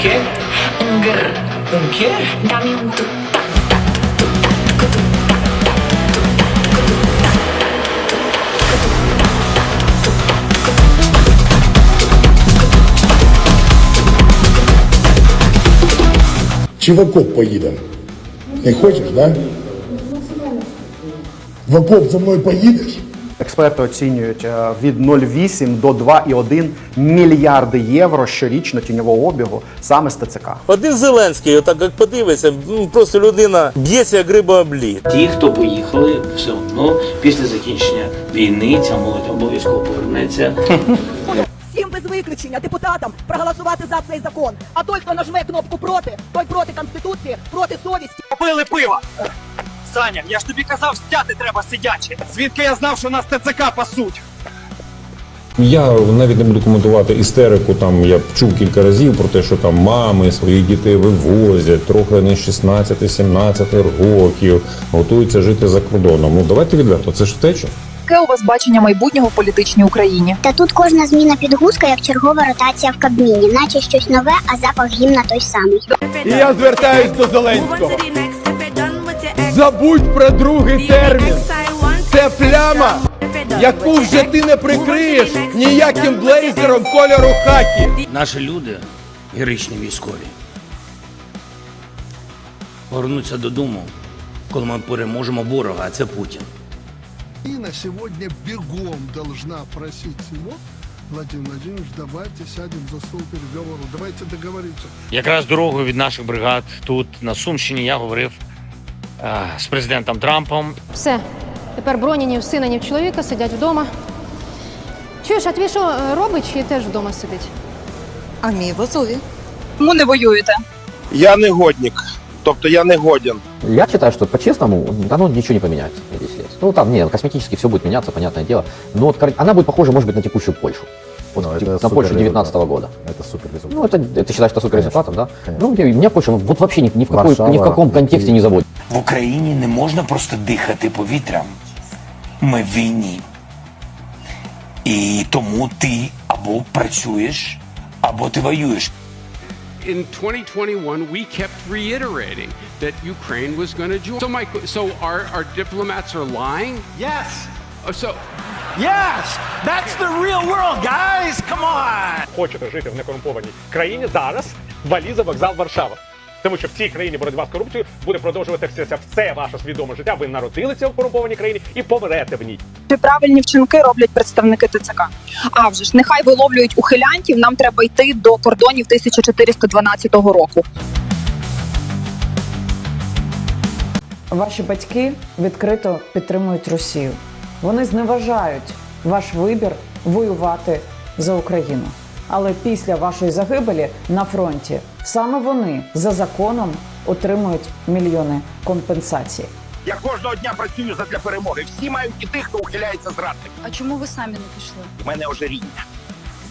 Окей. Нгр. Окей. Дамин тут. Чи в окоп поїдемо? Не хочешь, да? В окоп за мной поїдеш? Експерти оцінюють е, від 0,8 до 2,1 мільярди євро щорічно тіньового обігу саме з ТЦК. Один Зеленський, отак як подивиться, просто людина б'ється як риба об лід. Ті, хто поїхали, все одно після закінчення війни ця молодь обов'язково повернеться. всім без виключення депутатам проголосувати за цей закон. А той, хто нажме кнопку проти, той проти конституції, проти совісті. Попили пива. Саня, я ж тобі казав, стяти треба сидячи. Звідки я знав, що нас ТЦК пасуть? Я навіть не буду коментувати істерику. Там я чув кілька разів про те, що там мами своїх дітей вивозять трохи не 16-17 років, готуються жити за кордоном. Ну давайте відверто, це ж втеча. Яке у вас бачення майбутнього в політичній Україні? Та тут кожна зміна підгузка як чергова ротація в Кабміні, наче щось нове, а запах гімна той самий. І я звертаюсь до Зеленського. Забудь про другий термін. Це пляма, яку вже ти не прикриєш ніяким блейзером кольору хакі. Наші люди, героїчні військові, повернуться додому, коли ми переможемо ворога, а це Путін. Україна сьогодні бігом должна просити всього. Владимир Владимирович, давайте сядемо за стол переговору, давайте договоримося. Якраз дорогою від наших бригад тут на Сумщині я говорив з президентом Трампом. Все. Тепер броні ні в сина, ні в чоловіка сидять вдома. Чуєш, а твій що е, робить чи теж вдома сидить? А мій в Азові. Чому не воюєте? Я негодник. Тобто я не годен. Я считаю, что по-честному, да, ну, ничего не поменяется на 10 лет. Ну, там, нет, косметически все будет меняться, понятное дело. Но вот кар- она будет похожа, может быть, на текущую Польшу. Вот, типа, на Польшу 19 года. Это супер результат. Ну, это, ты считаешь, это супер результатом, да? Ну, мне- меня Польша ну, вот вообще ни, ни в, какой, ни в каком контексте не заводит. В Україні не можна просто дихати повітрям. Ми в війні. І тому ти або працюєш, або ти воюєш. in 2021, we kept reiterating that Ukraine was going to join. So, my, so our, our diplomats are lying. Yes. Uh, So, Yes. That's the real world, guys. Come on. Хочете жити в некорумпованій країні зараз? Валіза, вокзал, Варшава. Тому що в цій країні боротьба з корупцією буде продовжуватися все ваше свідоме життя. Ви народилися в корумпованій країні і помрете в ній. Чи правильні вчинки роблять представники ТЦК? А вже ж нехай виловлюють ухилянтів. Нам треба йти до кордонів 1412 року. Ваші батьки відкрито підтримують Росію. Вони зневажають ваш вибір воювати за Україну. Але після вашої загибелі на фронті саме вони за законом отримують мільйони компенсацій. Я кожного дня працюю задля перемоги. Всі мають і тих, хто ухиляється зрадник. А чому ви самі не пішли? У мене ожиріння.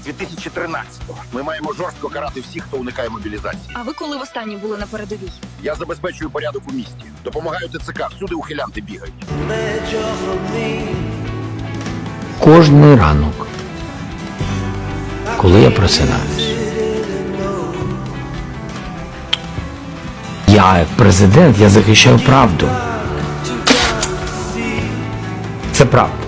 З 2013-го ми маємо жорстко карати всіх, хто уникає мобілізації. А ви коли востаннє були на передовій? Я забезпечую порядок у місті. Допомагаю ТЦК, всюди ухилянти бігають. Кожний ранок, коли я просинаюсь, я як президент, я захищаю правду. Це правда.